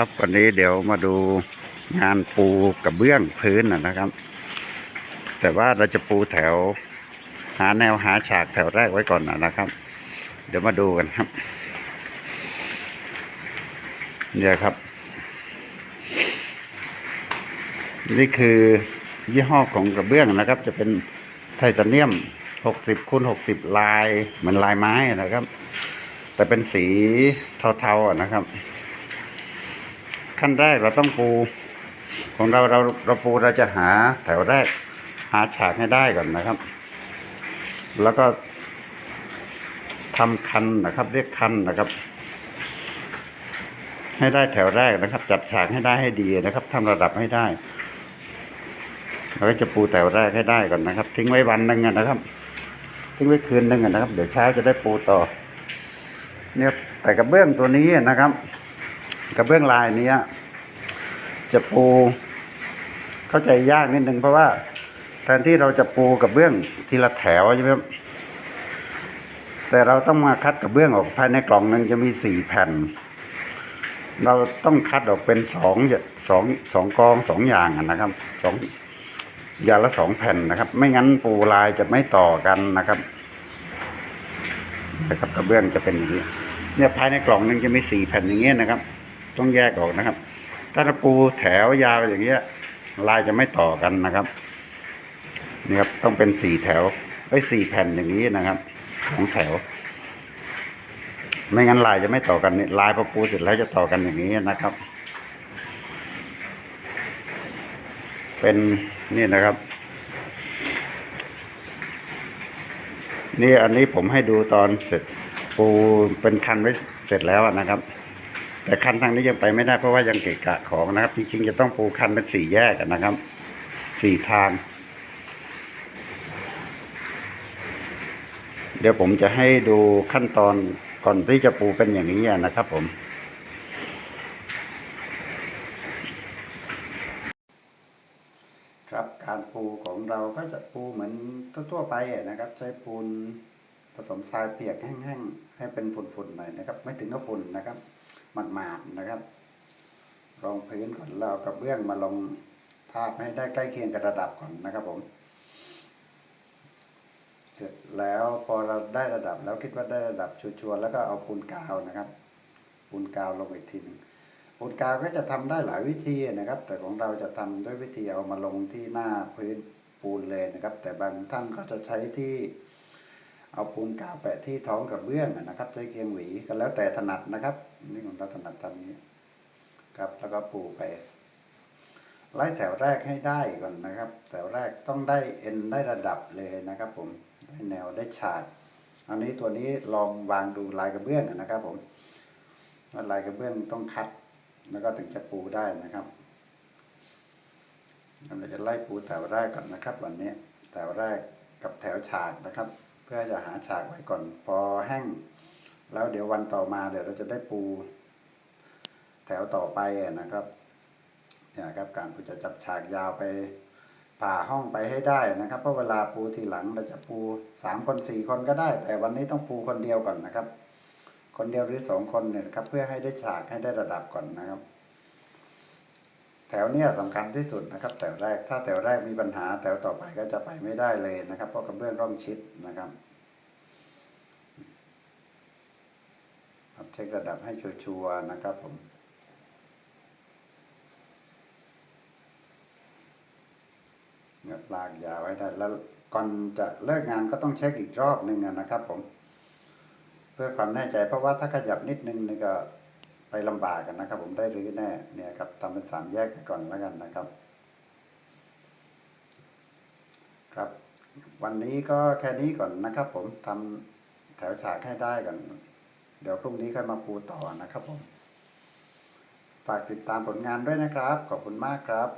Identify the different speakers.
Speaker 1: ครับวันนี้เดี๋ยวมาดูงานปูกระเบื้องพื้นนะครับ แต่ว่าเราจะปูแถว หาแนวหาฉากแถวแรกไว้ก่อนนะนะครับ เดี๋ยวมาดูกันครับ เนี่ยครับ นี่คือยี่ห้อของกระเบื้องนะครับ จะเป็นไทเทเนียม 60คูณ60 ลายเหมือนลายไม้นะครับ แต่เป็นสีเทาๆนะครับ ขั้นแรกเราต้องปู ของเราเราเราปูเราจะหาแถวแรก หาฉากให้ได้ก่อนนะครับ แล้วก็ทำคันนะครับ เรียกคันนะครับ ให้ได้แถวแรกนะครับ จับฉากให้ได้ให้ดีนะครับทำระดับให้ได้เราก็จะปูแถวแรกให้ได้ก่อนนะครับ ทิ้งไว้วันหนึ่งนะครับ ทิ้งไว้คืนหนึ่งนะครับ เดี๋ยวเช้าจะได้ปูต่อ เนี่ยแต่กระเบื้องตัวนี้นะครับ กระเบื้องลายเนี้ย จะปูเข้าใจยากนิดนึงเพราะว่าแทนที่เราจะปูกระเบื้องทีละแถวใช่ไหมครับแต่เราต้องมาคัดกระเบื้องออกภายในกล่องหนึ่งจะมีสี่แผ่น เราต้องคัดออกเป็นสองสองสองกองสองอย่างนะครับสองอย่างละสองแผ่นนะครับ ไม่งั้นปูลายจะไม่ต่อกันนะครับนะครับกระเบื้องจะเป็นอย่างนี้เนี่ยภายในกล่องหนึงจะมีสี่แผ่นอย่างเงี้ยนะครับ ต้องแยกออกนะครับ ถ้าเราปูแถวยาวอย่างเงี้ย ลายจะไม่ต่อกันนะครับนี่ครับต้องเป็นสี่แถวไอ้สี่แผ่นอย่างนี้นะครับสองแถว ไม่งั้นลายจะไม่ต่อกันนี่ลายพอปูเสร็จแล้วจะต่อกันอย่างนี้นะครับ เป็นนี่นะครับ นี่อันนี้ผมให้ดูตอนเสร็จปูเป็นคันไว้เสร็จแล้วนะครับ แต่คันทางนี้ยังไปไม่ได้เพราะว่ายังเกะกะของนะครับ จริงๆจะต้องปูคันเป็นสี่แยกนะครับสี่ทาง เดี๋ยวผมจะให้ดูขั้นตอนก่อนที่จะปูเป็นอย่างนี้นะครับผมครับการปูของเราก็จะปูเหมือนทั่วๆไปนะครับ ใช้ปูนผสมทรายเปียกแห้งๆให้เป็นฝุ่นๆหน่อยนะครับ ไม่ถึงกับฝุ่นนะครับ หมาดๆนะครับ รองพื้นก่อนแล้วเอากระเบื้องมาลงทาบให้ได้ใกล้เคียงกับระดับก่อนนะครับผม เสร็จแล้วพอเราได้ระดับแล้วคิดว่าได้ระดับชัวร์ๆแล้วก็เอาปูนกาวนะครับปูนกาวลงอีกทีหนึ่งปูนกาวก็จะทำได้หลายวิธีนะครับ แต่ของเราจะทำด้วยวิธีเอามาลงที่หน้าพื้นปูนเลยนะครับ แต่บางท่านก็จะใช้ที่เอาปูนกาวแปะที่ท้องกระเบื้องนะครับ ใช้เกียงหวีก็แล้วแต่ถนัดนะครับ นี่ของเราถนัดทำนี้ครับแล้วก็ปูไป ไล่แถวแรกให้ได้ก่อนนะครับ แถวแรกต้องได้เอ็นได้ระดับเลยนะครับ ผมได้แนวได้ฉากอันนี้ตัวนี้ลองวางดูลายกระเบื้องนะครับ ผมว่าลายกระเบื้องต้องคัด แล้วก็ถึงจะปูได้นะครับเราจะไล่ปูแถวแรกก่อนนะครับ วันนี้แถวแรกกับแถวฉากนะครับ เพื่อจะหาฉากไว้ก่อน พอแห้ง แล้วเดี๋ยววันต่อมาเดี๋ยวเราจะได้ปู แถวต่อไปนะครับเนี่ยครับการปูจะจับฉากยาวไปผ่าห้องไปให้ได้นะครับ เพราะเวลาปูทีหลังเราจะปูสามคนสี่คนก็ได้ แต่วันนี้ต้องปูคนเดียวก่อนนะครับ คนเดียวหรือสองคนเนี่ยนะครับ เพื่อให้ได้ฉากให้ได้ระดับก่อนนะครับ แถวเนี้ยสำคัญที่สุดนะครับ แถวแรกถ้าแถวแรกมีปัญหาแถวต่อไปก็จะไปไม่ได้เลยนะครับ เพราะกระเบื้องร่องชิดนะครับครับ เช็คระดับให้ชัวร์นะครับผมเงือกลากยาวให้ได้แล้วก่อนจะเลิกงานก็ต้องเช็คอีกรอบหนึ่งนะครับผม เพื่อความแน่ใจเพราะว่าถ้าขยับนิดนึงนี่ก็ไปลำบากกันนะครับ ผมได้รื้อแน่เนี่ยครับทำเป็นสามแยกไปก่อนแล้วกันนะครับ ครับ วันนี้ก็แค่นี้ก่อนนะครับ ผมทำแถวฉากให้ได้ก่อน เดี๋ยวพรุ่งนี้ค่อยมาปูต่อนะครับผม ฝากติดตามผลงานด้วยนะครับ ขอบคุณมากครับ